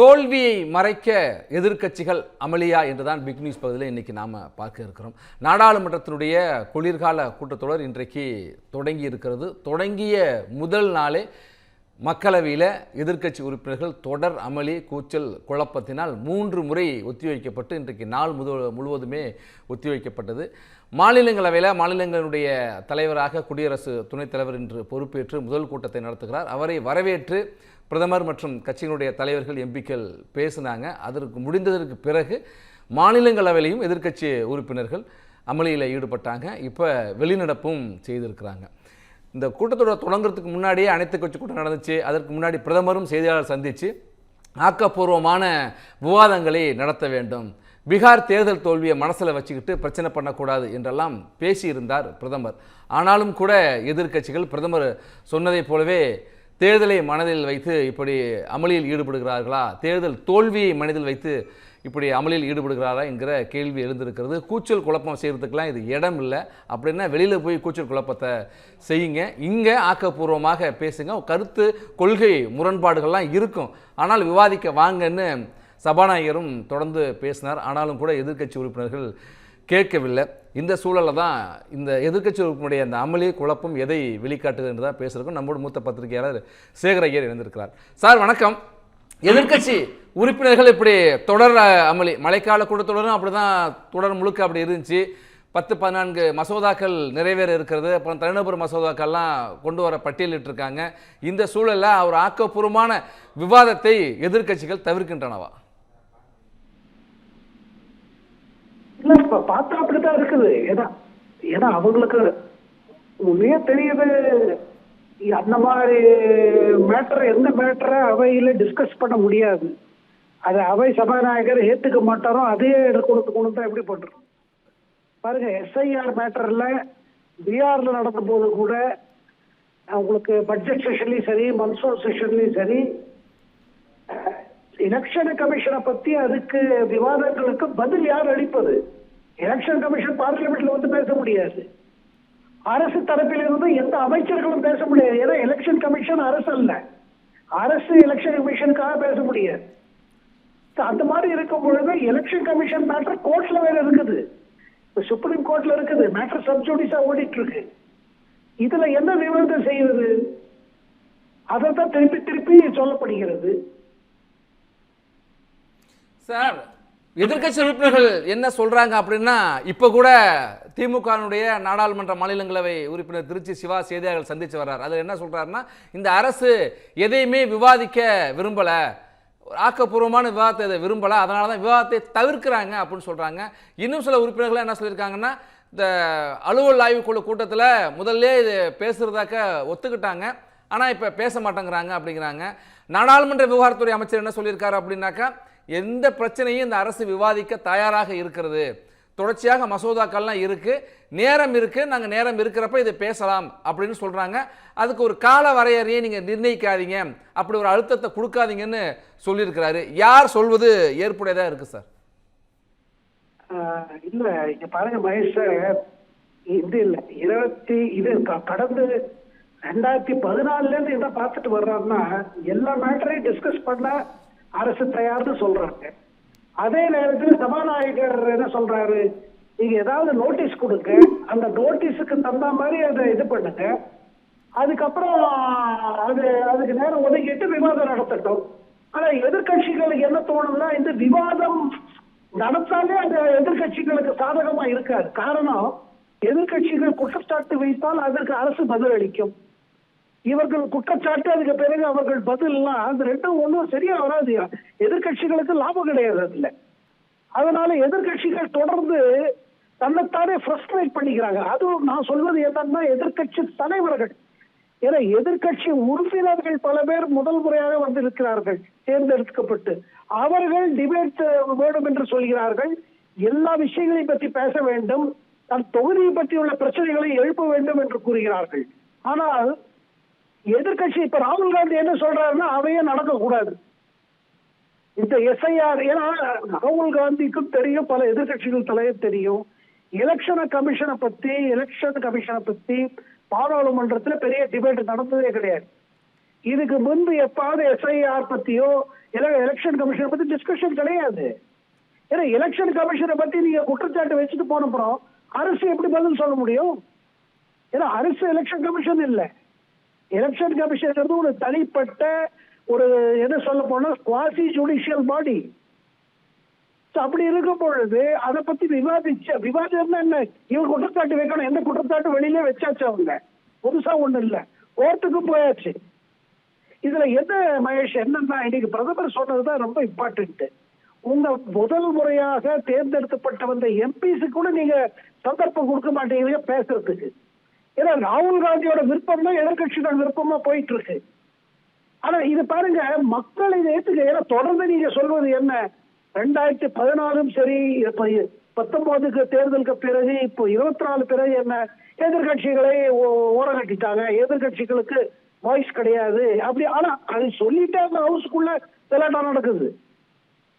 தோல்வியை மறைக்க எதிர்க்கட்சிகள் அமளியா என்றுதான் பிக் நியூஸ் பகுதியில் இன்றைக்கி நாம் பார்க்க இருக்கிறோம். நாடாளுமன்றத்தினுடைய குளிர்கால கூட்டத்தொடர் இன்றைக்கு தொடங்கி இருக்கிறது. தொடங்கிய முதல் நாளே மக்களவையில் எதிர்க்கட்சி உறுப்பினர்கள் தொடர் அமளி கூச்சல் குழப்பத்தினால் மூன்று முறை ஒத்திவைக்கப்பட்டு இன்றைக்கு நாள் முது முழுவதுமே ஒத்திவைக்கப்பட்டது. மாநிலங்களவையில் மாநிலங்களுடைய தலைவராக குடியரசு துணைத் தலைவர் இன்று பொறுப்பேற்று முதல் கூட்டத்தை நடத்துகிறார். அவரை வரவேற்று பிரதமர் மற்றும் கட்சியினுடைய தலைவர்கள் எம்பிக்கள் பேசினாங்க. அதற்கு முடிந்ததற்கு பிறகு மாநிலங்களவையிலையும் எதிர்க்கட்சி உறுப்பினர்கள் அமளியில் ஈடுபட்டாங்க. இப்போ வெளிநடப்பும் செய்திருக்கிறாங்க. இந்த கூட்டத்தொடர் தொடங்குறதுக்கு முன்னாடியே அனைத்து கட்சி கூட்டம் நடந்துச்சு. அதற்கு முன்னாடி பிரதமரும் செய்தியாளர் சந்தித்து ஆக்கப்பூர்வமான விவாதங்களை நடத்த வேண்டும். பீகார் தேர்தல் தோல்வியை மனசில் வச்சுக்கிட்டு பிரச்சனை பண்ணக்கூடாது என்றெல்லாம் பேசியிருந்தார் பிரதமர். ஆனாலும் கூட எதிர்க்கட்சிகள் பிரதமர் சொன்னதைப் போலவே தேர்தலை மனதில் வைத்து இப்படி அமளியில் ஈடுபடுகிறார்களா? தேர்தல் தோல்வியை மனதில் வைத்து இப்படி அமளியில் ஈடுபடுகிறாரா என்கிற கேள்வி எழுந்திருக்கிறது. கூச்சல் குழப்பம் செய்கிறதுக்கெலாம் இது இடம் இல்லை. அப்படின்னா வெளியில் போய் கூச்சல் குழப்பத்தை செய்யுங்க. இங்கே ஆக்கப்பூர்வமாக பேசுங்க. கருத்து கொள்கை முரண்பாடுகள்லாம் இருக்கும். ஆனால் விவாதிக்க வாங்கன்னு சபாநாயகரும் தொடர்ந்து பேசினார். ஆனாலும் கூட எதிர்க்கட்சி உறுப்பினர்கள் கேட்கவில்லை. இந்த சூழலில் தான் இந்த எதிர்க்கட்சி உறுப்பினுடைய அந்த அமளி குழப்பம் எதை வெளிக்காட்டுது என்று தான் பேசுகிறோம் நம்மோட மூத்த பத்திரிகையாளர் சேகர் ஐயர் இணைந்திருக்கிறார். சார் வணக்கம். எதிர்க்கட்சி உறுப்பினர்கள் இப்படி தொடர் அமளி மழைக்கால கூட்டத்தொடரும் அப்படி தான் தொடர் முழுக்க அப்படி இருந்துச்சு. பத்து பதினான்கு மசோதாக்கள் நிறைவேற இருக்கிறது. அப்புறம் தனிநபர் மசோதாக்கள்லாம் கொண்டு வர பட்டியலிட்டிருக்காங்க. இந்த சூழலில் ஒரு ஆக்கப்பூர்வமான விவாதத்தை எதிர்க்கட்சிகள் தவிர்க்கின்றனவா இல்ல இப்ப பார்த்தா அப்படித்தான் இருக்குது. ஏன்னா ஏன்னா அவங்களுக்கு உண்மையே தெரியுது அந்த மாதிரி மேட்டர் எந்த மேட்டரை அவையில டிஸ்கஸ் பண்ண முடியாது. அதை அவை சபாநாயகர் ஏத்துக்க மாட்டாரோ அதே கொடுத்து கொண்டு தான் எப்படி பண்றோம் பாருங்க எஸ்ஐஆர் மேட்டர்ல பீகார்ல நடந்த போது கூட உங்களுக்கு பட்ஜெட் செஷன்லயும் சரி மன்சூன் செஷன்லயும் சரி எலெக்ஷன் கமிஷனை பத்தி அதுக்கு விவாதங்களுக்கு பதில் யார் அளிப்பது? எலெக்ஷன் கமிஷன் பார்லிமெண்ட்ல வந்து பேச முடியாது. அரசு தரப்பில் இருந்து எந்த அமைச்சர்களும் பேச முடியாது. ஏன்னா எலெக்ஷன் கமிஷன் அரசு அல்ல. அரசு எலெக்ஷன் கமிஷனுக்காக பேச முடியாது. அந்த மாதிரி இருக்கும் பொழுது எலெக்ஷன் கமிஷன் மேட்டர் கோர்ட்ல வேற இருக்குது. இப்போ சுப்ரீம் கோர்ட்ல இருக்குது. மேட்டர் சப்ஜூடிஸா ஓடிட்டு இருக்கு இதுல என்ன விவரத்தை செய்யறது அதை தான் திருப்பி திருப்பி சொல்லப்படுகிறது. சார் எதிர்க்கட்சி உறுப்பினர்கள் என்ன சொல்றாங்க அப்படின்னா இப்ப கூட திமுகனுடைய நாடாளுமன்ற மாநிலங்களவை உறுப்பினர் திருச்சி சிவா செய்தியாளர்கள் சந்திச்சு வர்றார். அதில் என்ன சொல்றாருன்னா இந்த அரசு எதையுமே விவாதிக்க விரும்பல. ஆக்கப்பூர்வமான விவாதத்தை இதை விரும்பல. அதனால தான் விவாதத்தை தவிர்க்கிறாங்க அப்படின்னு சொல்றாங்க. இன்னும் சில உறுப்பினர்கள் என்ன சொல்லியிருக்காங்கன்னா இந்த அலுவல் ஆய்வுக்குழு கூட்டத்தில் முதல்ல இது பேசுறதாக்க ஒத்துக்கிட்டாங்க. ஆனால் இப்போ பேச மாட்டேங்கிறாங்க அப்படிங்கிறாங்க. நாடாளுமன்ற விவகாரத்துறை அமைச்சர் என்ன சொல்லியிருக்காரு அப்படின்னாக்கா எந்த பிரச்சனையும் இந்த அரசு விவாதிக்க தயாராக இருக்கிறது. தொடர்ச்சியாக மசோதாக்கள்லாம் இருக்கு. நேரம் இருக்கு. நாங்க நேரம் இருக்கிறப்ப இதை பேசலாம் அப்படின்னு சொல்றாங்க. அதுக்கு ஒரு கால வரையறையை நீங்க நிர்ணயிக்காதீங்க. அப்படி ஒரு அழுத்தத்தை கொடுக்காதீங்கன்னு சொல்லியிருக்கிறாரு. யார் சொல்வது ஏற்புடையதா இருக்கு சார்? ஆஹ் இல்ல இங்க பாருங்க மகேஷ் சார், இது இல்ல. இருபத்தி இது கடந்து கடந்த ரெண்டாயிரத்தி பதினாலுல இருந்து இதை பார்த்துட்டு வர்றாருன்னா எல்லா மேட்டரையும் டிஸ்கஸ் பண்ண அரசு தயார்னு சொல்றாங்க. அதே நேரத்தில் சபாநாயகர் என்ன சொல்றாரு? நீங்க ஏதாவது நோட்டீஸ் கொடுங்க. அந்த நோட்டீஸுக்கு தகுந்த மாதிரி அதை இது பண்ணுங்க. அதுக்கப்புறம் அது அதுக்கு நேரம் ஒதுக்கிட்டு விவாதம் நடத்தட்டும். ஆனா எதிர்க்கட்சிகளுக்கு என்ன தோணும்னா இந்த விவாதம் நடத்தாலே அந்த எதிர்க்கட்சிகளுக்கு சாதகமா இருக்காது. காரணம் எதிர்க்கட்சிகள் குற்றச்சாட்டு வைத்தால் அதற்கு அரசு பதில் அளிக்கும் இவர்கள் குற்றச்சாட்டு அதுக்கு பிறகு அவர்கள் பதில்லாம் அது ரெண்டும் ஒன்றும் சரியா வராது. எதிர்க்கட்சிகளுக்கு லாபம் கிடையாது அதுல. அதனால எதிர்க்கட்சிகள் தொடர்ந்து தன்னைத்தானே ஃப்ரஸ்ட்ரேட் பண்ணிக்கிறாங்க. அதுவும் நான் சொல்வது என்னன்னா எதிர்க்கட்சி தலைவர்கள். ஏன்னா எதிர்க்கட்சி உறுப்பினர்கள் பல பேர் முதல் முறையாக வந்திருக்கிறார்கள் தேர்ந்தெடுக்கப்பட்டு. அவர்கள் டிபேட் வேண்டும் என்று சொல்கிறார்கள். எல்லா விஷயங்களையும் பற்றி பேச வேண்டும். தன் தொகுதியை பற்றியுள்ள பிரச்சனைகளை எழுப்ப வேண்டும் என்று கூறுகிறார்கள். ஆனால் எதிர்க்கட்சி இப்ப ராகுல் காந்தி என்ன சொல்றாருன்னா அவையே நடக்கக்கூடாது. இந்த எஸ்ஐஆர் ஏன்னா ராகுல் காந்திக்கும் தெரியும் பல எதிர்கட்சிகள் தலைவர் தெரியும். எலெக்ஷனை கமிஷனை பத்தி எலெக்ஷன் கமிஷனை பத்தி பாராளுமன்றத்துல பெரிய டிபேட் நடந்ததே கிடையாது. இதுக்கு முன்பு எப்பாவது எஸ்ஐஆர் பத்தியோ எலெக்ஷன் கமிஷனை பத்தி டிஸ்கஷன் கிடையாது. ஏன்னா எலெக்ஷன் கமிஷனை பத்தி நீங்க குற்றச்சாட்டு வச்சுட்டு போன அப்புறம் அரசு எப்படி பதில் சொல்ல முடியும்? ஏன்னா அரசு எலெக்ஷன் கமிஷன் இல்லை. எலெக்ஷன் கமிஷன் ஒரு தனிப்பட்ட ஒரு என்ன சொல்ல போனா குவாசி ஜுடிஷியல் பாடி அப்படி இருக்கும் பொழுது அதை பத்தி விவாதிச்ச விவாதம் என்ன? இவங்க குற்றச்சாட்டு வைக்கணும். எந்த குற்றச்சாட்டு வெளியில வச்சாச்சு அவங்க? புதுசா ஒண்ணு இல்ல. கோர்ட்டுக்கு போயாச்சு. இதுல என்ன மகேஷ்? என்னன்னா இன்னைக்கு பிரதமர் சொன்னதுதான் ரொம்ப இம்பார்ட்டன்ட் உங்க முதல் முறையாக தேர்ந்தெடுக்கப்பட்ட வந்த எம்பிஸுக்கு கூட நீங்க சந்தர்ப்பம் கொடுக்க மாட்டேங்கிறீங்க பேசுறதுக்கு. ஏன்னா ராகுல் காந்தியோட விருப்பம் தான் எதிர்கட்சிகள் விருப்பமா போயிட்டு இருக்கு ஆனா இது பாருங்க மக்கள் இதை ஏத்துக்க ஏன்னா தொடர்ந்து நீங்க சொல்வது என்ன? ரெண்டாயிரத்தி பதினாலும் சரி பத்தொன்பதுக்கு தேர்தலுக்கு பிறகு இப்போ இருபத்தி நாலு பிறகு என்ன? எதிர்கட்சிகளை ஓரம் கட்டிட்டாங்க எதிர்கட்சிகளுக்கு வாய்ஸ் கிடையாது. அப்படி ஆனா அது சொல்லிட்டே அந்த ஹவுஸ்க்குள்ள விளையாட்டா நடக்குது.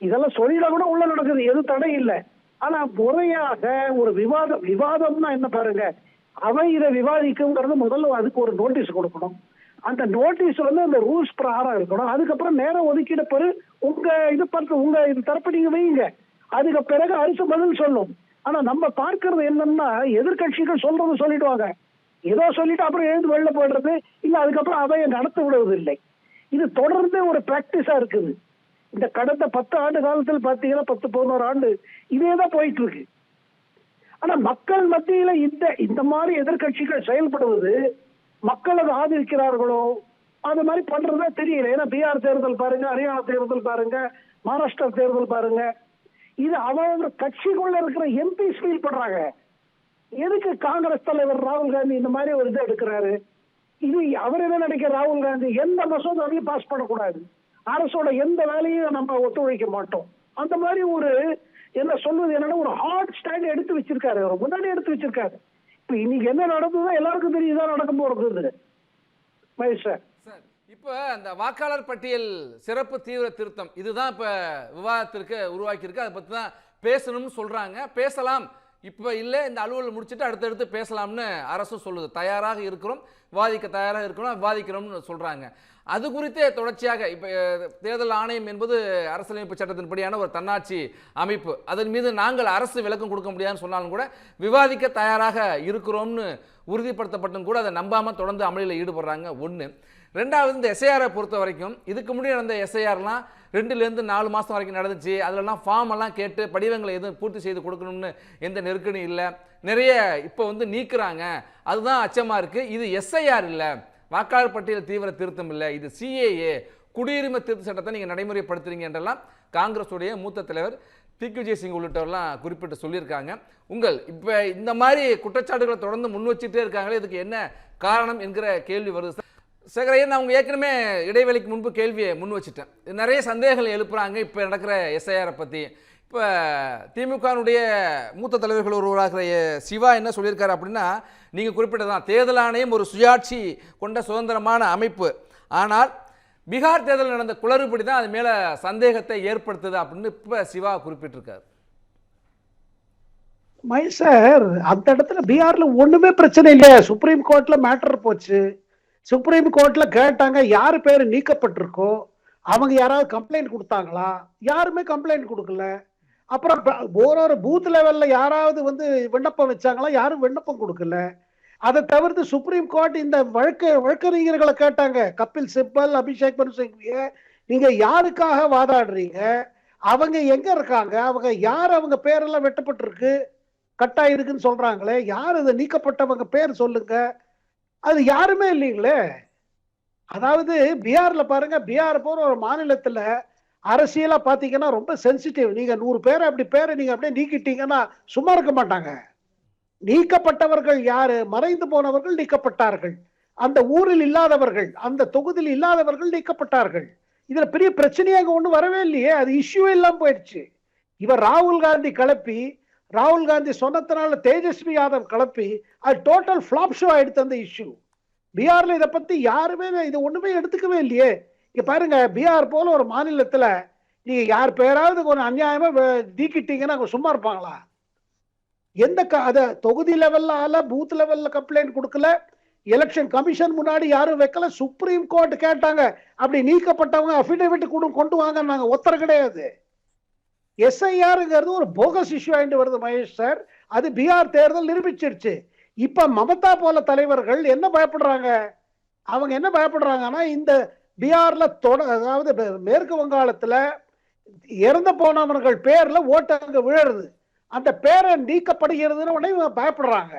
இதெல்லாம் சொல்லிட கூட உள்ள நடக்குது. எது தடை இல்லை. ஆனா முறையாக ஒரு விவாதம் விவாதம்னா என்ன பாருங்க? அவை இதை விவாதிக்குங்கிறது முதல்ல அதுக்கு ஒரு நோட்டீஸ் கொடுக்கணும். அந்த நோட்டீஸ் வந்து அந்த ரூல்ஸ் பிரகாரம் இருக்கணும். அதுக்கப்புறம் நேரம் ஒதுக்கீடு பிறகு உங்க இது பார்த்து உங்க இது தரப்பு நீங்க வைங்க. அதுக்கு பிறகு அரசு பதில் சொல்லும். ஆனா நம்ம பார்க்கறது என்னன்னா எதிர்கட்சிகள் சொல்றது சொல்லிடுவாங்க. ஏதோ சொல்லிட்டு அப்புறம் எழுந்து வெளில போடுறது இல்ல அதுக்கப்புறம் அவையை நடத்த விடுவதில்லை. இது தொடர்ந்து ஒரு பிராக்டிஸா இருக்குது. இந்த கடந்த பத்து ஆண்டு காலத்தில் பாத்தீங்கன்னா பத்து பதினோரு ஆண்டு இதே தான் போயிட்டு இருக்கு. ஆனா மக்கள் மத்தியில இந்த இந்த மாதிரி எதிர்கட்சிகள் செயல்படுவது மக்கள் அதை ஆதரிக்கிறார்களோ அது மாதிரி பண்றதா தெரியல. ஏன்னா பீகார் தேர்தல் பாருங்க ஹரியானா தேர்தல் பாருங்க மகாராஷ்டிரா தேர்தல் பாருங்க. இது அவங்க கட்சிக்குள்ள இருக்கிற எம்பிஸ் ஃபீல் பண்றாங்க. எதுக்கு காங்கிரஸ் தலைவர் ராகுல் காந்தி இந்த மாதிரி ஒரு இதை எடுக்கிறாரு? இது அவர் என்ன நினைக்கிற ராகுல் காந்தி எந்த மசோதாவையும் பாஸ் பண்ணக்கூடாது. அரசோட எந்த வேலையும் நம்ம ஒத்துழைக்க மாட்டோம். அந்த மாதிரி ஒரு என்ன சொல்வது என்னன்னா ஒரு ஹார்ட் ஸ்டாண்ட் எடுத்து வச்சிருக்காரு அவர். முன்னாடி எடுத்து வச்சிருக்காரு. இப்ப இன்னைக்கு என்ன நடந்ததோ எல்லாருக்கும் தெரியுதான் நடக்க போறது மகேஷ் சார். இப்போ அந்த வாக்காளர் பட்டியல் சிறப்பு தீவிர திருத்தம் இதுதான் இப்போ விவாதத்திற்கு உருவாக்கியிருக்கு. அதை பற்றி தான் பேசணும்னு சொல்கிறாங்க பேசலாம். இப்போ இல்லை இந்த அலுவல் முடிச்சுட்டு அடுத்தடுத்து பேசலாம்னு அரசும் சொல்லுது. தயாராக இருக்கிறோம் விவாதிக்க தயாராக இருக்கிறோம் விவாதிக்கிறோம்னு சொல்கிறாங்க அது குறித்தே தொடர்ச்சியாக இப்போ தேர்தல் ஆணையம் என்பது அரசியலமைப்பு சட்டத்தின்படியான ஒரு தன்னாட்சி அமைப்பு. அதன் மீது நாங்கள் அரசு விளக்கம் கொடுக்க முடியாதுன்னு சொன்னாலும் கூட விவாதிக்க தயாராக இருக்கிறோம்னு உறுதிப்படுத்தப்பட்டும் கூட அதை நம்பாமல் தொடர்ந்து அமளியில் ஈடுபடுறாங்க ஒன்று ரெண்டாவது இந்த எஸ்ஐஆரை பொறுத்த வரைக்கும் இதுக்கு முன்னாடி நடந்த எஸ்ஐஆர்லாம் ரெண்டுலேருந்து நாலு மாதம் வரைக்கும் நடந்துச்சு. அதிலலாம் ஃபார்ம் எல்லாம் கேட்டு படிவங்களை எதுவும் பூர்த்தி செய்து கொடுக்கணும்னு எந்த நெருக்கடியும் இல்லை. நிறைய இப்போ வந்து நீக்குறாங்க. அதுதான் அச்சமாக இருக்குது இது எஸ்ஐஆர் இல்லை. வாக்காளர் பட்டியல் தீவிர திருத்தம் இல்லை. இது சிஏஏ குடியுரிமை திருத்த சட்டத்தை நீங்கள் நடைமுறைப்படுத்துறீங்க என்றெல்லாம் காங்கிரஸுடைய மூத்த தலைவர் திக்விஜய் சிங் உள்ளிட்டவர்லாம் குறிப்பிட்டு சொல்லியிருக்காங்க. உங்கள் இப்போ இந்த மாதிரி குற்றச்சாட்டுகளை தொடர்ந்து முன் வச்சுட்டே இருக்காங்களே இதுக்கு என்ன காரணம் என்கிற கேள்வி வருது சார். சேகரையன் நான் அவங்க ஏற்கனவே இடைவெளிக்கு முன்பு கேள்வியை முன் வச்சுட்டேன். நிறைய சந்தேகங்கள் எழுப்புறாங்க. இப்போ நடக்கிற எஸ்ஐஆரை பற்றி இப்போ திமுகனுடைய மூத்த தலைவர்கள் ஒருவராகிற சிவா என்ன சொல்லியிருக்காரு அப்படின்னா நீங்கள் குறிப்பிட்டதான் தேர்தல் ஆணையம் ஒரு சுயாட்சி கொண்ட சுதந்திரமான அமைப்பு. ஆனால் பீகார் தேர்தல் நடந்த குளறுபடி தான் அது மேலே சந்தேகத்தை ஏற்படுத்துது அப்படின்னு இப்போ சிவா குறிப்பிட்டிருக்காரு. மை சார் அந்த இடத்துல பீகார்ல ஒண்ணுமே பிரச்சனை இல்லையா. சுப்ரீம் கோர்ட்ல மேட்டர் போச்சு. சுப்ரீம் கோர்ட்ல கேட்டாங்க யாரு பேரு நீக்கப்பட்டிருக்கோ? அவங்க யாராவது கம்ப்ளைண்ட் கொடுத்தாங்களா? யாருமே கம்ப்ளைண்ட் கொடுக்கல. அப்புறம் ஒரு ஒரு பூத் லெவல்ல யாராவது வந்து விண்ணப்பம் வச்சாங்களா? யாரும் விண்ணப்பம் கொடுக்கல. அதை தவிர்த்து சுப்ரீம் கோர்ட் இந்த வழக்கு வழக்கறிஞர்களை கேட்டாங்க. கபில் சிப்பல் அபிஷேக் மனு சிங்விய நீங்க யாருக்காக வாதாடுறீங்க? அவங்க எங்க இருக்காங்க? அவங்க யார் அவங்க பேரெல்லாம் வெட்டப்பட்டிருக்கு? கட்டாயிருக்குன்னு சொல்றாங்களே. யார் இதை நீக்கப்பட்டவங்க பேர் சொல்லுங்க? அது யாருமே இல்லைங்களே. அதாவது பீகார்ல பாருங்க பீகார் போற ஒரு மாநிலத்துல அரசியலா பாத்தீங்கன்னா ரொம்ப சென்சிட்டிவ் நீங்க நூறு பேரை அப்படி பேரை நீங்க அப்படியே நீக்கிட்டீங்கன்னா சும்மா இருக்க மாட்டாங்க. நீக்கப்பட்டவர்கள் யாரு? மறைந்து போனவர்கள் நீக்கப்பட்டார்கள். அந்த ஊரில் இல்லாதவர்கள் அந்த தொகுதியில் இல்லாதவர்கள் நீக்கப்பட்டார்கள். இதுல பெரிய பிரச்சனையாக ஒன்றும் ஒண்ணு வரவே இல்லையே. அது இஷ்யூ எல்லாம் போயிடுச்சு. இவர் ராகுல் காந்தி கிளப்பி ராகுல் காந்தி சொன்னதுனால தேஜஸ்வி யாதவ் கிளப்பி அது டோட்டல் ஃபிளாப் ஷோ ஆயிடுத்து அந்த இஷ்யூ பீகார்ல இதை பத்தி யாருமே இது ஒண்ணுமே எடுத்துக்கவே இல்லையே. இங்க பாருங்க பீகார் போல ஒரு மாநிலத்துல நீங்க யார் பேராவது கொஞ்சம் அநியாயமா தீக்கிட்டீங்கன்னா அவங்க சும்மா இருப்பாங்களா? எந்த க- அத தொகுதி லெவல்ல ஆல பூத் லெவல்ல கம்ப்ளைண்ட் கொடுக்கல எலெக்ஷன் கமிஷன் முன்னாடி யாரும் வைக்கல சுப்ரீம் கோர்ட் கேட்டாங்க அப்படி நீக்கப்பட்டவங்க அபிடேவிட் கூட கொண்டு வாங்க நாங்க ஒத்தர கிடையாது. எஸ்ஐஆருங்கிறது ஒரு போகஸ் இஷ்யூ ஆயிட்டு வருது மகேஷ் சார் அது பீகார் தேர்தல் நிரூபிச்சிருச்சு. இப்ப மமதா போல தலைவர்கள் என்ன பயப்படுறாங்க? அவங்க என்ன பயப்படுறாங்கன்னா இந்த பீகார்ல தொட அதாவது மேற்கு வங்காளத்துல இறந்து போனவர்கள் பேர்ல ஓட்டு அங்க விழருது அந்த பேரை நீக்கப்படுகிறதுன்னு உடனே இவங்க பயப்படுறாங்க.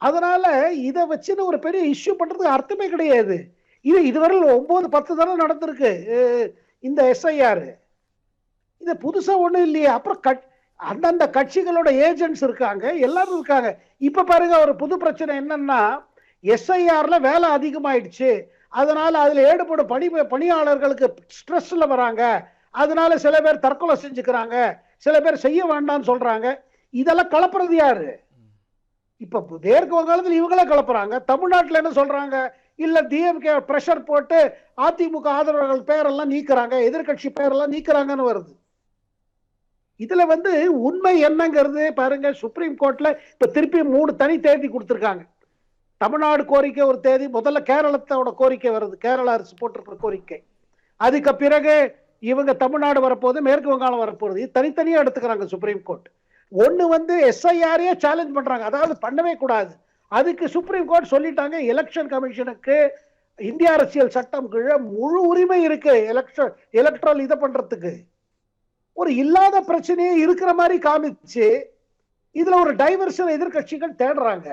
அதனால இதை வச்சுன்னு ஒரு பெரிய இஷ்யூ பண்றதுக்கு அர்த்தமே கிடையாது. இது இதுவரையில் ஒன்பது பத்து தடவை நடந்திருக்கு இந்த எஸ்ஐஆர் இது புதுசா ஒண்ணும் இல்லையே. அப்புறம் கட் அந்தந்த கட்சிகளோட ஏஜென்ட்ஸ் இருக்காங்க எல்லாரும் இருக்காங்க. இப்ப பாருங்க ஒரு புது பிரச்சனை என்னன்னா எஸ்ஐஆர்ல வேலை அதிகமாயிடுச்சு. அதனால அதுல ஈடுபடும் பணி பணியாளர்களுக்கு ஸ்ட்ரெஸ்ல வராங்க. அதனால சில பேர் தற்கொலை செஞ்சுக்கிறாங்க. சில பேர் செய்ய வேண்டாம்னு சொல்றாங்க. இதெல்லாம் கலப்புறது யாரு? இப்ப மேற்கு வங்காளத்தில் இவங்களே கலப்புறாங்க. தமிழ்நாட்டில் என்ன சொல்றாங்க? இல்ல டிஎம்கே பிரஷர் போட்டு அதிமுக ஆதரவாளர்கள் பேரெல்லாம் நீக்கிறாங்க. எதிர்க்கட்சி பேரெல்லாம் நீக்கிறாங்கன்னு வருது. இதுல வந்து உண்மை என்னங்கிறது பாருங்க சுப்ரீம் கோர்ட்ல இப்ப திருப்பி மூணு தனி தேதி கொடுத்துருக்காங்க. தமிழ்நாடு கோரிக்கை ஒரு தேதி முதல்ல கேரளத்தோட கோரிக்கை வருது. கேரள அரசு போட்டிருக்கிற கோரிக்கை. அதுக்கு பிறகு இவங்க தமிழ்நாடு வரப்போகுது மேற்கு வங்காளம் வரப்போகுது. இது தனித்தனியாக எடுத்துக்கிறாங்க சுப்ரீம் கோர்ட் ஒன்று வந்து எஸ்ஐஆரையே சேலஞ்ச் பண்ணுறாங்க அதாவது பண்ணவே கூடாது. அதுக்கு சுப்ரீம் கோர்ட் சொல்லிட்டாங்க எலெக்ஷன் கமிஷனுக்கு இந்திய அரசியல் சட்டம் கீழே முழு உரிமை இருக்கு எலெக்ஷன் எலக்ட்ரல் இதை பண்றதுக்கு. ஒரு இல்லாத பிரச்சனையே இருக்கிற மாதிரி காமிச்சு இதுல ஒரு டைவர்ஷன் எதிர்க்கட்சிகள் தேடுறாங்க.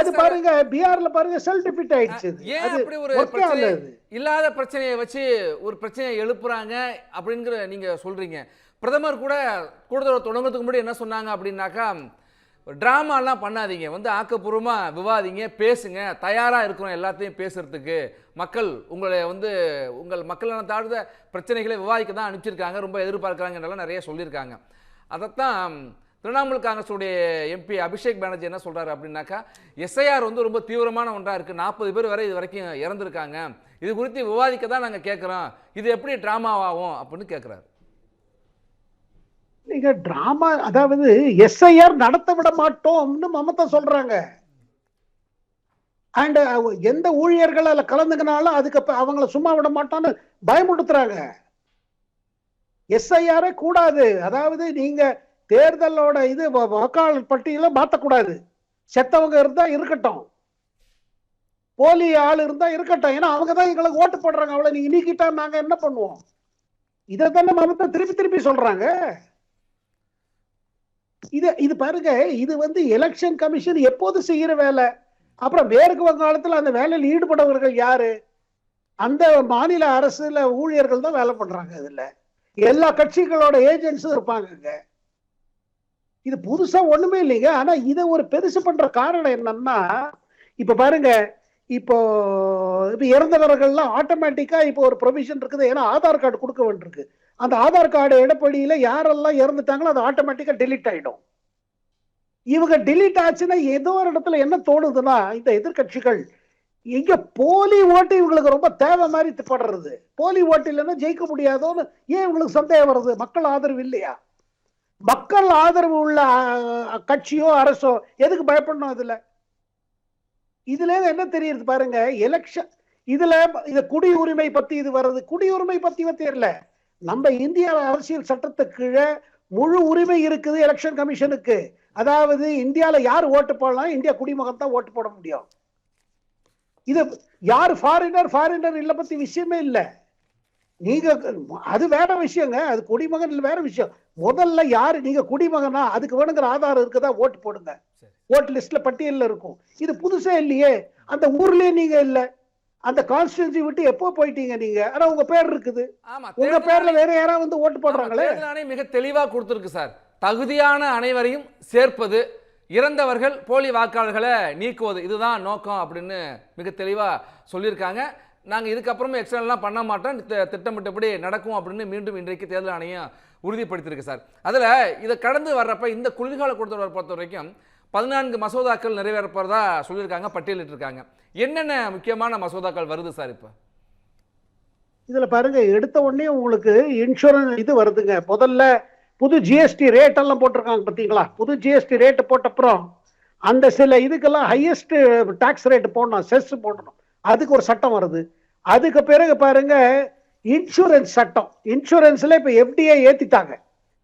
அது பாருங்க பீகார்ல பாருங்க செல் டிஃபிட் ஆயிடுச்சு. ஏன் அப்படி ஒரு பிரச்சனை. இல்லாத பிரச்சனையை வச்சு ஒரு பிரச்சனையை எழுப்புறாங்க அப்படிங்கிற நீங்க சொல்றீங்க. பிரதமர் கூட கூடுதல் தொடங்குறதுக்கு முன்னாடி என்ன சொன்னாங்க அப்படின்னாக்கா ட்ராமாலாம் பண்ணாதீங்க. வந்து ஆக்கப்பூர்வமாக விவாதிங்க பேசுங்க. தயாராக இருக்கிறோம் எல்லாத்தையும் பேசுறதுக்கு. மக்கள் உங்களை வந்து உங்கள் மக்களான தாழ்ந்த பிரச்சனைகளை விவாதிக்க தான் அனுப்பிச்சிருக்காங்க ரொம்ப எதிர்பார்க்குறாங்கன்றலாம் நிறைய சொல்லியிருக்காங்க. அதைத்தான் திரிணாமுல் காங்கிரஸுடைய எம்பி அபிஷேக் பானர்ஜி என்ன சொல்கிறாரு அப்படின்னாக்கா எஸ்ஐஆர் வந்து ரொம்ப தீவிரமான ஒன்றாக இருக்குது நாற்பது பேர் வரை இது வரைக்கும் இறந்துருக்காங்க. இது குறித்து விவாதிக்க தான் நாங்கள் கேட்குறோம் இது எப்படி ட்ராமாவாகும் அப்படின்னு கேட்குறாரு நீங்க டிராமா அதாவது எஸ்ஐஆர் நடத்த விட மாட்டோம்னு மமதா சொல்றாங்க. அண்ட் எந்த ஊழியர்கள் அதில் கலந்துக்கினாலும் அதுக்கு அவங்கள சும்மா விட மாட்டோம்னு பயமுடுத்துறாங்க எஸ்ஐஆரே கூடாது. அதாவது நீங்க தேர்தலோட இது வாக்காளர் பட்டியல மாத்தக்கூடாது. செத்தவங்க இருந்தா இருக்கட்டும். போலி ஆள் இருந்தா இருக்கட்டும். ஏன்னா அவங்க தான் எங்களுக்கு ஓட்டு போடுறாங்க. அவளை நீங்க நீக்கிட்டா நாங்க என்ன பண்ணுவோம்? இதை தானே மமதா திருப்பி திருப்பி சொல்றாங்க. இது இது பாருங்க. இது வந்து எலெக்ஷன் கமிஷன் எப்போது செய்யற வேலை? அப்புறம் மேற்கு வங்காளத்தில் அந்த வேலையில் ஈடுபடவர்கள் யாரு? அந்த மாநில அரசுல ஊழியர்கள் தான் வேலை பண்றாங்க இதுல எல்லா கட்சிகளோட ஏஜென்ட்ஸும் இருப்பாங்க இது புதுசா ஒண்ணுமே இல்லைங்க. ஆனா இதை ஒரு பெருசு பண்ற காரணம் என்னன்னா இப்ப பாருங்க இப்போ இப்ப இறந்தவர்கள்லாம் ஆட்டோமேட்டிக்கா இப்போ ஒரு ப்ரொவிஷன் இருக்குது. ஏன்னா ஆதார் கார்டு கொடுக்க வேண்டியிருக்கு. அந்த ஆதார் கார்டு இடப்படியில யாரெல்லாம் இறந்துட்டாங்களோ அது ஆட்டோமேட்டிக்கா டெலிட் ஆயிடும். இவங்க டெலிட் ஆச்சுன்னா ஏதோ ஒரு இடத்துல என்ன தோணுதுன்னா இந்த எதிர்க்கட்சிகள் இங்க போலி ஓட்டு இவங்களுக்கு ரொம்ப தேவை மாதிரி படுறது. போலி ஓட்டு இல்லைன்னா ஜெயிக்க முடியாதோன்னு ஏன் இவங்களுக்கு சந்தேகம் வருது? மக்கள் ஆதரவு இல்லையா? மக்கள் ஆதரவு உள்ள கட்சியோ அரசோ எதுக்கு பயப்படணும் அதுல? இதுல என்ன தெரியுது பாருங்க எலெக்ஷன் இதுல இது குடியுரிமை பத்தி இது வர்றது குடியுரிமை பத்தி தெரியல. நம்ம இந்திய அரசியல் சட்டத்துக்கு கீழே முழு உரிமை இருக்குது எலெக்ஷன் கமிஷனுக்கு அதாவது இந்தியால யார் ஓட்டு போடலாம்? இந்தியா குடிமகன் தான் ஓட்டு போட முடியும். இது யார் ஃபாரினர் ஃபாரினர் இல்லை பத்தி விஷயமே இல்லை. நீங்க அது வேற விஷயங்க அது குடிமகன் இல்லை வேற விஷயம். முதல்ல யாரு? நீங்க குடிமகனா? அதுக்கு வேணுங்கிற ஆதாரம் இருக்குதா? ஓட்டு போடுங்க. ஓட்டு லிஸ்ட்ல பட்டியல்ல இருக்கும். இது புதுசா இல்லையே. அந்த ஊர்லயே நீங்க இல்ல. அந்த கான்ஸ்டியூன்சி விட்டு எப்போ போயிட்டீங்க நீங்க? ஆனா உங்க பேர் இருக்குது. ஆமா உங்க பேர்ல வேற யாராவது வந்து ஓட்டு போடுறாங்களே? மிக தெளிவா கொடுத்துருக்கு சார். தகுதியான அனைவரையும் சேர்ப்பது இறந்தவர்கள் போலி வாக்காளர்களை நீக்குவது இதுதான் நோக்கம் அப்படின்னு மிக தெளிவா சொல்லியிருக்காங்க. நாங்க இதுக்கப்புறமும் எக்ஸ்டர்னலாம் பண்ண மாட்டோம். திட்டமிட்டபடி நடக்கும் அப்படின்னு மீண்டும் இன்றைக்கு தேர்தல் ஆணையம் உறுதிப்படுத்தியிருக்கு சார். அதில் இதை கடந்து வர்றப்ப இந்த குளிர்கால கூட்டத்தொடர் பொறுத்த வரைக்கும் பதினான்கு மசோதாக்கள் நிறைவேறப்போகிறதா சொல்லியிருக்காங்க பட்டியலிட்டிருக்காங்க. என்னென்ன முக்கியமான மசோதாக்கள் வருது சார் இப்போ? இதில் பாருங்க எடுத்த உடனே உங்களுக்கு இன்சூரன்ஸ் இது வருதுங்க. முதல்ல புது ஜிஎஸ்டி ரேட் எல்லாம் போட்டிருக்காங்க பார்த்தீங்களா? புது ஜிஎஸ்டி ரேட்டு போட்ட அப்புறம் அந்த சில இதுக்கெல்லாம் ஹையஸ்ட் டாக்ஸ் ரேட் போடணும் செஸ் போடணும். அதுக்கு ஒரு சட்டம் வருது. அதுக்கு பிறகு பாருங்க இன்சூரன்ஸ் சட்டம். இன்சூரன்ஸ்ல இப்ப எஃப்டிஐ ஏத்திட்டாங்க.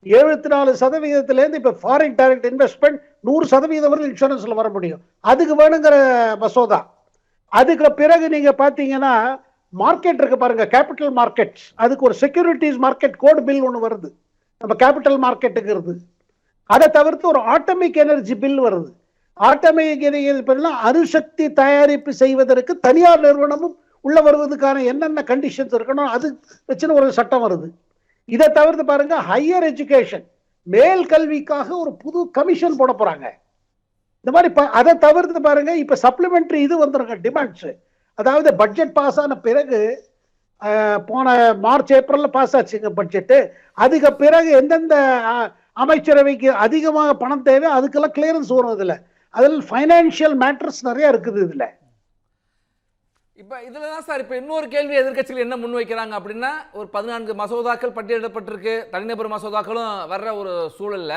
எழுபத்தி நாலு சதவீதத்துல இருந்து இப்ப ஃபாரின் டைரக்ட் இன்வெஸ்ட்மெண்ட் நூறு சதவீதம் வரை இன்சூரன்ஸ்ல வர முடியும். அதுக்கு வேணுங்கிற மசோதா. அதுக்கு பிறகு நீங்க பாத்தீங்கன்னா மார்க்கெட் இருக்கு பாருங்க கேபிட்டல் மார்க்கெட்ஸ் அதுக்கு ஒரு செக்யூரிட்டிஸ் மார்க்கெட் கோட் பில் ஒன்று வருது. நம்ம கேபிட்டல் மார்க்கெட்டுங்கிறது அதை தவிர்த்து ஒரு ஆட்டமிக் எனர்ஜி பில் வருது. ஆட்டமிக் எனர்ஜி அணுசக்தி தயாரிப்பு செய்வதற்கு தனியார் நிறுவனமும் உள்ளே வருவதுக்கான என்னென்ன கண்டிஷன்ஸ் இருக்கணும் அது வச்சுன்னு ஒரு சட்டம் வருது. இதை தவிர்த்து பாருங்க ஹையர் எஜுகேஷன் மேல் கல்விக்காக ஒரு புது கமிஷன் போட போறாங்க. இந்த மாதிரி அதை தவிர்த்து பாருங்க இப்ப சப்ளிமெண்ட்ரி இது வந்துருங்க டிமாண்ட்ஸ் அதாவது பட்ஜெட் பாஸ் ஆன பிறகு போன மார்ச் ஏப்ரல்ல பாஸ் ஆச்சுங்க பட்ஜெட் அதுக்கு பிறகு எந்தெந்த அமைச்சரவைக்கு அதிகமாக பணம் தேவை அதுக்கெல்லாம் கிளியரன்ஸ் வரும் இதுல. அதில் ஃபைனான்சியல் மேட்டர்ஸ் நிறைய இருக்குது இதுல. இப்போ இதில் தான் சார் இப்போ இன்னொரு கேள்வி எதிர்க்கட்சிகள் என்ன முன்வைக்கிறாங்க அப்படின்னா ஒரு பதினான்கு மசோதாக்கள் பட்டியலிடப்பட்டிருக்கு. தனிநபர் மசோதாக்களும் வர்ற ஒரு சூழல்ல.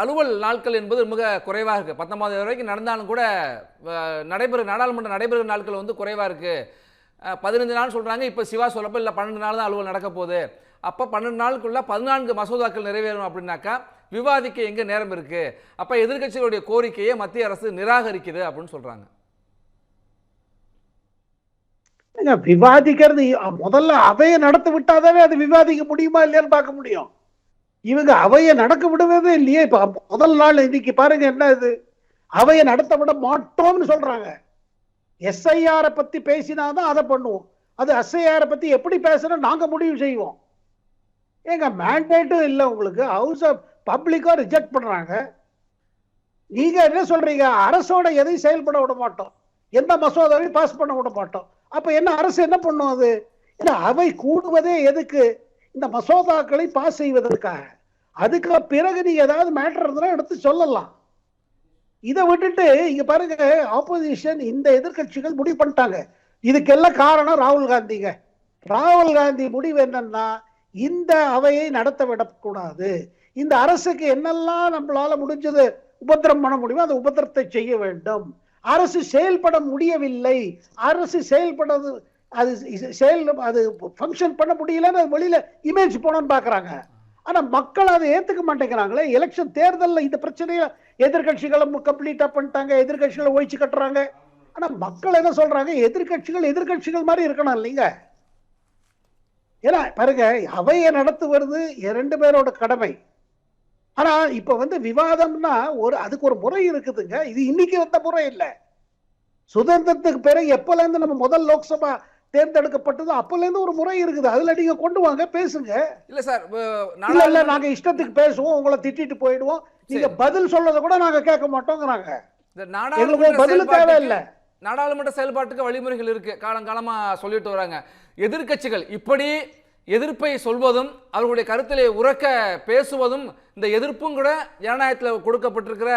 அலுவல் நாட்கள் என்பது மிக குறைவாக இருக்குது பத்தொம்பது வரைக்கும் நடந்தாலும் கூட நடைபெறும் நாடாளுமன்ற நடைபெறும் நாட்கள் வந்து குறைவாக இருக்குது பதினஞ்சு நாள் சொல்கிறாங்க இப்போ சிவா சொல்லப்போ இல்லை பன்னெண்டு நாள் தான் அலுவல் நடக்க போகுது. அப்போ பன்னெண்டு நாளுக்குள்ளே பதினான்கு மசோதாக்கள் நிறைவேறும் அப்படின்னாக்கா விவாதிக்க எங்கே நேரம் இருக்குது அப்போ எதிர்க்கட்சிகளுடைய கோரிக்கையை மத்திய அரசு நிராகரிக்குது அப்படின்னு சொல்கிறாங்க விவாதிக்கிறது முதல்ல அவையை நடத்த விட்டாதானே அது விவாதிக்க முடியுமா இல்லையான்னு பார்க்க முடியும். இவங்க அவையை நடக்க விடவே இல்லையே. இப்ப முதல் நாள் இன்னைக்கு பாருங்க என்ன இது? அவையை நடத்த விட மாட்டோம்னு சொல்றாங்க. எஸ்ஐஆரை பத்தி பேசினாதான் அதை பண்ணுவோம். அது எஸ்ஐஆரை பத்தி எப்படி பேசுறோம் நாங்க முடிவு செய்வோம். ஏங்க மேண்டேட்டும் இல்லை உங்களுக்கு. ஹவுஸ் ஆஃப் பப்ளிக்கா ரிஜெக்ட் பண்றாங்க. நீங்க என்ன சொல்றீங்க? அரசோட எதையும் செயல்பட விட மாட்டோம். எந்த மசோதாவையும் பாஸ் பண்ண விட மாட்டோம். அப்ப என்ன அரசு என்ன பண்ணும் அது? ஏன்னா அவை கூடுவதே எதுக்கு? இந்த மசோதாக்களை பாஸ் செய்வதற்காக. அதுக்கு பிறகு நீ ஏதாவது மேட்டர் இருந்தா எடுத்து சொல்லலாம். இதை விட்டுட்டு இங்க பாருங்க ஆப்போசிஷன் இந்த எதிர்க்கட்சிகள் முடிவு பண்ணிட்டாங்க. இதுக்கெல்லாம் காரணம் ராகுல் காந்திங்க. ராகுல் காந்தி முடிவு என்னன்னா இந்த அவையை நடத்த விடக்கூடாது. இந்த அரசுக்கு என்னெல்லாம் நம்மளால முடிஞ்சது உபத்திரம் பண்ண முடியுமோ அந்த உபத்திரத்தை செய்ய வேண்டும். அரசு செயல்பட முடியவில்லை. அரசு செயல்படது அது செயல் அது ஃபங்க்ஷன் பண்ண முடியலன்னு அது வெளியில இமேஜ் போனோன்னு பாக்குறாங்க. ஆனா மக்கள் அதை ஏத்துக்க மாட்டேங்கிறாங்களே. எலெக்ஷன் தேர்தலில் இந்த பிரச்சனையை எதிர்க்கட்சிகளை கம்ப்ளீட்டா பண்ணிட்டாங்க எதிர்க்கட்சிகளை ஒழிச்சு கட்டுறாங்க. ஆனா மக்கள் என்ன சொல்றாங்க? எதிர்க்கட்சிகள் எதிர்க்கட்சிகள் மாதிரி இருக்கணும் இல்லைங்க. ஏன்னா பாருங்க அவையை நடத்துவது ரெண்டு பேரோட கடமை. ஆனா இப்ப வந்து விவாதம்னா ஒரு அதுக்கு ஒரு முறை இருக்குதுங்க. இது இன்னைக்கு வந்த முறை இல்ல. சுதந்திரத்துக்கு பிறகு எப்பல இருந்து நம்ம முதல் லோக்சபா தேர்ந்தெடுக்கப்பட்டதோ அப்பல இருந்து ஒரு முறை இருக்குது. அதுல நீங்க கொண்டு வாங்க பேசுங்க. இல்ல சார் இல்ல இல்ல நாங்க இஷ்டத்துக்கு பேசுவோம் உங்களை திட்டிட்டு போயிடுவோம். நீங்க பதில் சொல்றத கூட நாங்க கேட்க மாட்டோங்கிறாங்க. இந்த எங்களுக்கு பதில் செயல்பாட்டுக்கு- தேவையில்லை. நாடாளுமன்ற செயல்பாட்டுக்கு வழிமுறைகள் இருக்கு. காலங்காலமா சொல்லிட்டு வராங்க. எதிர்க்கட்சிகள் இப்படி எதிர்ப்பை சொல்வதும் அவர்களுடைய கருத்திலே உறக்க பேசுவதும் இந்த எதிர்ப்பும் கூட ஜனநாயகத்தில் கொடுக்கப்பட்டிருக்கிற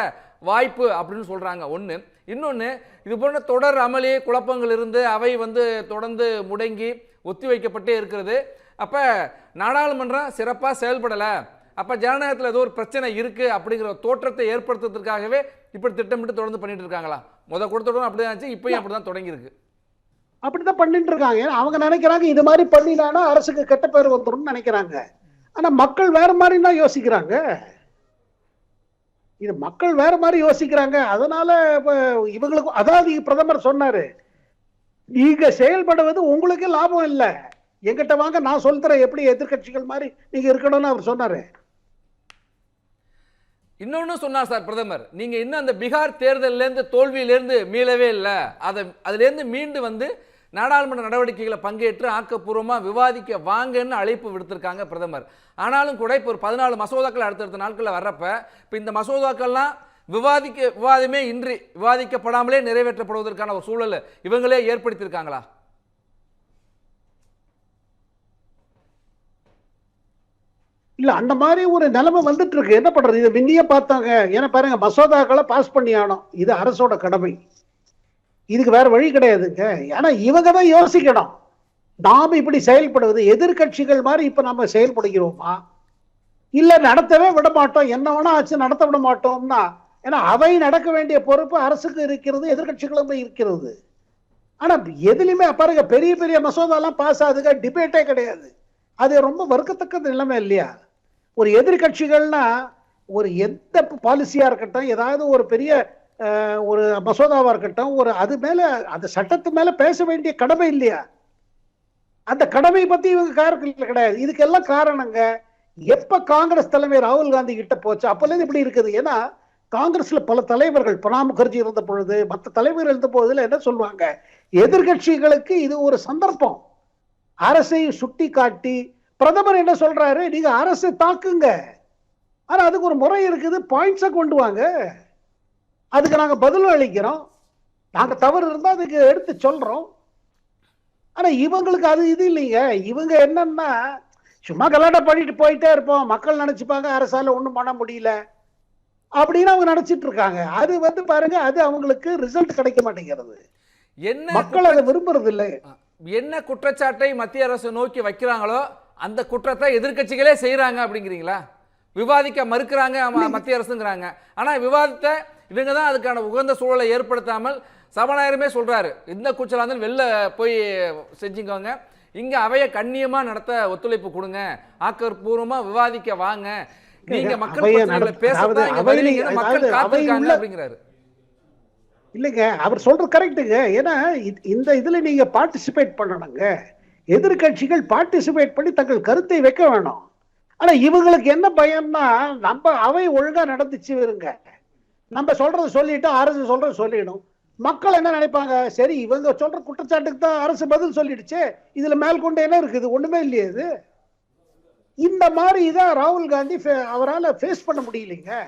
வாய்ப்பு அப்படின்னு சொல்றாங்க. ஒன்று இன்னொன்று இது போன்ற தொடர் அமளி குழப்பங்கள் இருந்து அவை வந்து தொடர்ந்து முடங்கி ஒத்தி வைக்கப்பட்டே இருக்கிறது. அப்போ நாடாளுமன்றம் சிறப்பாக செயல்படலை. அப்போ ஜனநாயகத்தில் ஏதோ ஒரு பிரச்சனை இருக்குது அப்படிங்கிற தோற்றத்தை ஏற்படுத்துறதுக்காகவே இப்படி திட்டமிட்டு தொடர்ந்து பண்ணிட்டு இருக்காங்களா? முத கொடுத்தோட அப்படி தான் இருந்துச்சு இப்பயும் அப்படி தான் தொடங்கியிருக்கு. அப்படிதான் பண்ணிட்டு இருக்காங்க. அவங்க நினைக்கிறாங்க இது மாதிரி பண்ணினானா அரசுக்கு கெட்ட பேர் வந்துடும் நினைக்கிறாங்க. ஆனா மக்கள் வேற மாதிரி தான் யோசிக்கிறாங்க. இது மக்கள் வேற மாதிரி யோசிக்கிறாங்க. அதனால இவங்களுக்கு அதாவது பிரதமர் சொன்னாரு நீங்க செயல்படுவது உங்களுக்கு லாபம் இல்லை. எங்கிட்ட வாங்க நான் சொல்றேன் எப்படி எதிர்க்கட்சிகள் மாதிரி நீங்க இருக்கணும்னு அவர் சொன்னாரு. இன்னொன்னு சொன்னார் சார் பிரதமர் நீங்க இன்னும் அந்த பீகார் தேர்தலிலேருந்து தோல்வியிலேருந்து மீளவே இல்லை. அதை அதுலேருந்து மீண்டு வந்து நாடாளுமன்ற நடவடிக்கைகளை பங்கேற்று ஆக்கப்பூர்வமாக விவாதிக்க வாங்கன்னு அழைப்பு விடுத்திருக்காங்க பிரதமர். ஆனாலும் கூட இப்போ ஒரு பதினாலு மசோதாக்கள் அடுத்தடுத்த நாட்களில் வர்றப்ப இப்போ இந்த மசோதாக்கள்லாம் விவாதிக்க விவாதமே இன்றி விவாதிக்கப்படாமலே நிறைவேற்றப்படுவதற்கான ஒரு சூழலை இவங்களே ஏற்படுத்தியிருக்காங்களா? இல்ல அந்த மாதிரி ஒரு நிலைமை வந்துட்டு இருக்கு என்ன பண்றது? இது முன்னையே பார்த்தாங்க. ஏன்னா பாருங்க மசோதாக்களை பாஸ் பண்ணி ஆனோம் இது அரசோட கடமை. இதுக்கு வேற வழி கிடையாதுங்க. ஏன்னா இவங்க தான் யோசிக்கணும். நாம் இப்படி செயல்படுவது எதிர்க்கட்சிகள் மாதிரி இப்போ நம்ம செயல்படுகிறோமா? இல்லை நடத்தவே விட மாட்டோம். என்ன வேணா ஆச்சு நடத்த விட மாட்டோம்னா ஏன்னா அவை நடக்க வேண்டிய பொறுப்பு அரசுக்கு இருக்கிறது எதிர்க்கட்சிகளும் இருக்கிறது. ஆனால் எதுலையுமே பாருங்க பெரிய பெரிய மசோதாலாம் பாஸ் ஆகுதுங்க. டிபேட்டே கிடையாது. அது ரொம்ப வறுக்கத்தக்க நிலைமை இல்லையா? ஒரு எதிர்க்கட்சிகள்னா ஒரு எந்த பாலிசியாக இருக்கட்டும் ஏதாவது ஒரு பெரிய ஒரு மசோதாவா இருக்கட்டும் ஒரு அது மேல அந்த சட்டத்து மேல பேச வேண்டிய கடமை இல்லையா? அந்த கடமை பத்தி இவங்க காரத்தில் கிடையாது. இதுக்கெல்லாம் காரணங்க எப்ப காங்கிரஸ் தலைமை ராகுல் காந்தி கிட்ட போச்சு அப்பல இப்படி இருக்குது. ஏன்னா காங்கிரஸ்ல பல தலைவர்கள் பிரணாப் முகர்ஜி இருந்த பொழுது மற்ற தலைவர்கள் இருந்த பொழுதுல என்ன சொல்லுவாங்க? எதிர்க்கட்சிகளுக்கு இது ஒரு சந்தர்ப்பம். அரசை சுட்டி காட்டி பிரதமர் என்ன சொல்றாரு? நீங்க அரசை தாக்குங்க. ஆனா அதுக்கு ஒரு முறை இருக்குது பாயிண்ட்ஸை கொண்டு வாங்க. அதுக்கு நாங்க பதில் அளிக்கிறோம். நாங்க தவறு இருந்தா அதுக்கு எடுத்து சொல்றோம். ஆனா இவங்களுக்கு அது இது இல்லைங்க. இவங்க என்னன்னா சும்மா கலாட்டா பண்ணிட்டு போயிட்டே இருப்போம். மக்கள் நினைச்சுப்பாங்க அரசால ஒண்ணும் பண்ண முடியல. அப்படின்னு அவங்க நினைச்சிட்டு இருக்காங்க. அது வந்து பாருங்க அது அவங்களுக்கு ரிசல்ட் கிடைக்க மாட்டேங்கிறது. என்ன மக்கள் அதை விரும்புறது இல்லை. என்ன குற்றச்சாட்டை மத்திய அரசு நோக்கி வைக்கிறாங்களோ அந்த குற்றத்தை எதிர்க்கட்சிகளே செய்றாங்க அப்படிங்கிறீங்களா? விவாதிக்க மறுக்கிறாங்க மத்திய அரசுங்கிறாங்க. ஆனா விவாதத்தை இவங்க தான் அதுக்கான உகந்த சூழலை ஏற்படுத்தாமல் சபாநாயகருமே சொல்றாரு எந்த கூச்சலா இருந்தாலும் வெளில போய் செஞ்சுக்கோங்க. இங்க அவையை கண்ணியமா நடத்த ஒத்துழைப்பு கொடுங்க. ஆக்கப்பூர்வமா விவாதிக்க வாங்க. நீங்க மக்கள் வருவீங்கன்னு மக்கள் காத்திருக்காங்க அப்படிங்கிறாரு. இல்லைங்க அவர் சொல்றது கரெக்டுங்க ஏன்னா இந்த இதுல நீங்க பார்ட்டிசிபேட் பண்ணணுங்க. எதிர்க்கட்சிகள் பார்ட்டிசிபேட் பண்ணி தங்கள் கருத்தை வைக்க வேணும். ஆனா இவங்களுக்கு என்ன பயம்னா நம்ம அவை ஒழுங்கா நடந்துச்சு இருங்க. நம்ம சொல்றது சொல்லிட்டு அரசு சொல்றது சொல்லிடும் மக்கள் என்ன நினைப்பாங்க? சரி இவங்க சொல்ற குற்றச்சாட்டுக்கு தான் அரசு பதில் சொல்லிடுச்சே. இதுல மேல் கொண்டு என்ன இருக்குது? ஒண்ணுமே இல்லையே இது. இந்த மாதிரி இதை ராகுல் காந்தி ஃபே- ஃபேஸ் பண்ண முடியலைங்க.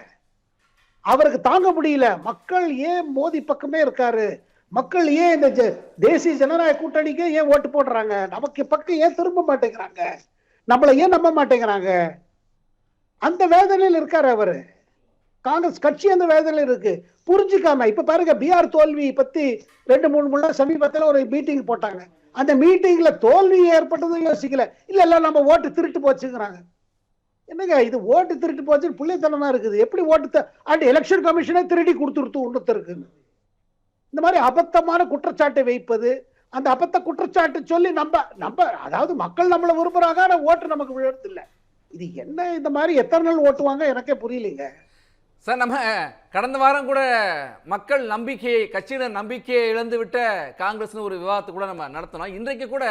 அவருக்கு தாங்க முடியல. மக்கள் ஏன் மோதி பக்கமே இருக்காரு? மக்கள் ஏன் இந்த தேசிய ஜனநாயக கூட்டணிக்கு ஏன் ஓட்டு போடுறாங்க? நமக்கு பக்கம் ஏன் திரும்ப மாட்டேங்கிறாங்க? நம்மளை ஏன் நம்ப மாட்டேங்கிறாங்க? அந்த வேதனையில் இருக்காரு அவரு. காங்கிரஸ் கட்சி அந்த வேதனையில் இருக்கு. புரிஞ்சுக்காம இப்ப பாருங்க பிஆர் தோல்வி பத்தி ரெண்டு மூணு முறை சமீபத்தில் ஒரு மீட்டிங் போட்டாங்க. அந்த மீட்டிங்ல தோல்வி ஏற்பட்டதும் யோசிக்கல. இல்ல இல்ல நம்ம ஓட்டு திருட்டு போச்சுங்கிறாங்க. என்னங்க இது ஓட்டு திருட்டு போச்சுன்னு பிள்ளைத்தனமா இருக்குது. எப்படி ஓட்டு அண்ட் எலெக்ஷன் கமிஷனே திருடி கொடுத்துருத்து ஒன்றுத்தருக்குன்னு இந்த மாதிரி அபத்தமான குற்றச்சாட்டை வைப்பது அந்த அபத்த குற்றச்சாட்டு சொல்லி நம்ம நம்ம அதாவது மக்கள் நம்மளை விரும்புறாங்க ஆனால் ஓட்டு நமக்கு விழுறது இல்லை இது என்ன இந்த மாதிரி எத்தனை நாள் ஓட்டுவாங்க எனக்கே புரியலைங்க. சார் நம்ம கடந்த வாரம் கூட மக்கள் நம்பிக்கையை கட்சியினர் நம்பிக்கையை இழந்து விட்ட காங்கிரஸ்னு ஒரு விவாதத்தை கூட நம்ம நடத்தினோம். இன்றைக்கு கூட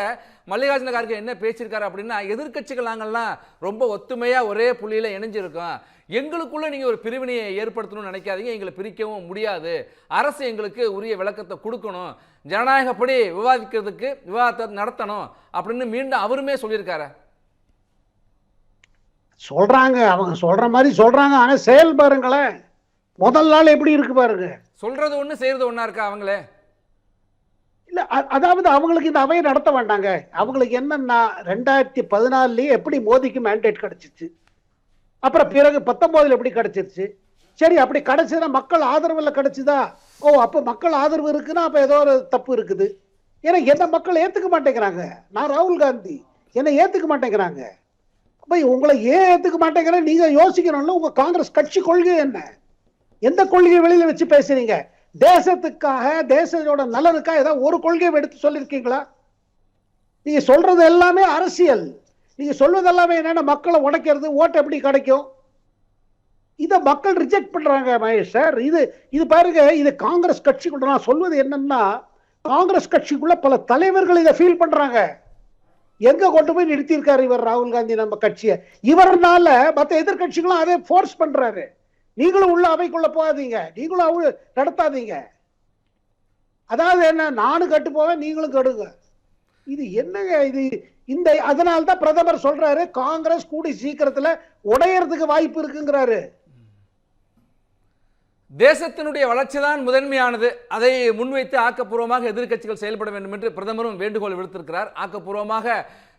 மல்லிகார்ஜுன கார்கே என்ன பேசியிருக்காரு அப்படின்னா எதிர்கட்சிகள் நாங்கள்லாம் ரொம்ப ஒத்துமையாக ஒரே புள்ளியில் இணைஞ்சிருக்கோம். எங்களுக்குள்ளே நீங்கள் ஒரு பிரிவினையை ஏற்படுத்தணும்னு நினைக்காதீங்க. எங்களை பிரிக்கவும் முடியாது. அரசு எங்களுக்கு உரிய விளக்கத்தை கொடுக்கணும். ஜனநாயகப்படி விவாதிக்கிறதுக்கு விவாதத்தை நடத்தணும் அப்படின்னு மீண்டும் அவருமே சொல்லியிருக்காரு. சொல்றாங்க அவங்க சொல்ற மாதிரி சொல்றாங்க ஆனா செயல் பாருங்களேன் முதல் நாள் எப்படி இருக்கு பாருங்க. சொல்றது ஒண்ணு செய்யறது ஒண்ணா இருக்கா அவங்களே? இல்ல அதாவது அவங்களுக்கு இந்த அவையை நடத்த வேண்டாங்க. அவங்களுக்கு என்னன்னா ரெண்டாயிரத்தி பதினாலுலயே எப்படி மோதிக்கு மேண்டேட் கிடைச்சிச்சு? அப்புறம் பிறகு பத்தொன்பதுல எப்படி கிடைச்சிருச்சு? சரி அப்படி கிடைச்சதுன்னா மக்கள் ஆதரவுல கிடைச்சுதா? ஓ அப்ப மக்கள் ஆதரவு இருக்குன்னா அப்ப ஏதோ ஒரு தப்பு இருக்குது. ஏன்னா என்ன மக்கள் ஏத்துக்க மாட்டேங்கிறாங்க. நான் ராகுல் காந்தி. என்னை ஏத்துக்க மாட்டேங்கிறாங்க. அப்ப உங்களை ஏன் ஏத்துக்க மாட்டேங்கிறேன் நீங்க யோசிக்கணும்ல உங்க காங்கிரஸ் கட்சி கொள்கை என்ன? எந்த கொள்கையை வெளியில வச்சு பேசுறீங்க? தேசத்துக்காக தேசத்தோட நலனுக்காக ஏதாவது ஒரு கொள்கையை எடுத்து சொல்லியிருக்கீங்களா? நீங்க சொல்றது எல்லாமே அரசியல். நீங்க சொல்வது எல்லாமே என்னன்னா மக்களை உடைக்கிறது ஓட்டு எப்படி கிடைக்கும்? இதை மக்கள் ரிஜெக்ட் பண்றாங்க மகேஷ் சார் இது இது பாருங்க இது காங்கிரஸ் கட்சிக்குள்ள நான் சொல்வது என்னன்னா காங்கிரஸ் கட்சிக்குள்ள பல தலைவர்கள் இதை ஃபீல் பண்றாங்க. எங்க கொண்டு போய் நிறுத்தியிருக்காரு இவர் ராகுல் காந்தி நம்ம கட்சியை? இவர்னால மத்த எதிர்க்கட்சிகளும் அதே ஃபோர்ஸ் பண்றாரு. நீங்களும் உள்ள அவைக்குள்ள போகாதீங்க. நீங்களும் அவங்க நடத்தாதீங்க. அதாவது என்ன? நானும் கட்டு போவேன் நீங்களும் கெடுங்க. இது என்னங்க இது? இந்த அதனால தான் பிரதமர் சொல்றாரு காங்கிரஸ் கூடி சீக்கிரத்துல உடையறதுக்கு வாய்ப்பு இருக்குங்கிறாரு. தேசத்தினுடைய வளர்ச்சி தான் முதன்மையானது. அதை முன்வைத்து ஆக்கப்பூர்வமாக எதிர்க்கட்சிகள் செயல்பட வேண்டும் என்று பிரதமரும் வேண்டுகோள் விடுத்திருக்கிறார். ஆக்கப்பூர்வமாக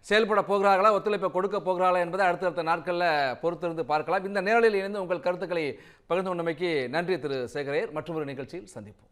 செயல்பட போகிறார்களா ஒத்துழைப்பை கொடுக்க போகிறார்களா என்பதை அடுத்தடுத்த நாட்களில் பொறுத்திருந்து பார்க்கலாம். இந்த நேரலில் இணைந்து உங்கள் கருத்துக்களை பகிர்ந்து கொண்டமைக்கு நன்றி திரு சேகரையர். மற்றொரு நிகழ்ச்சியில் சந்திப்போம்.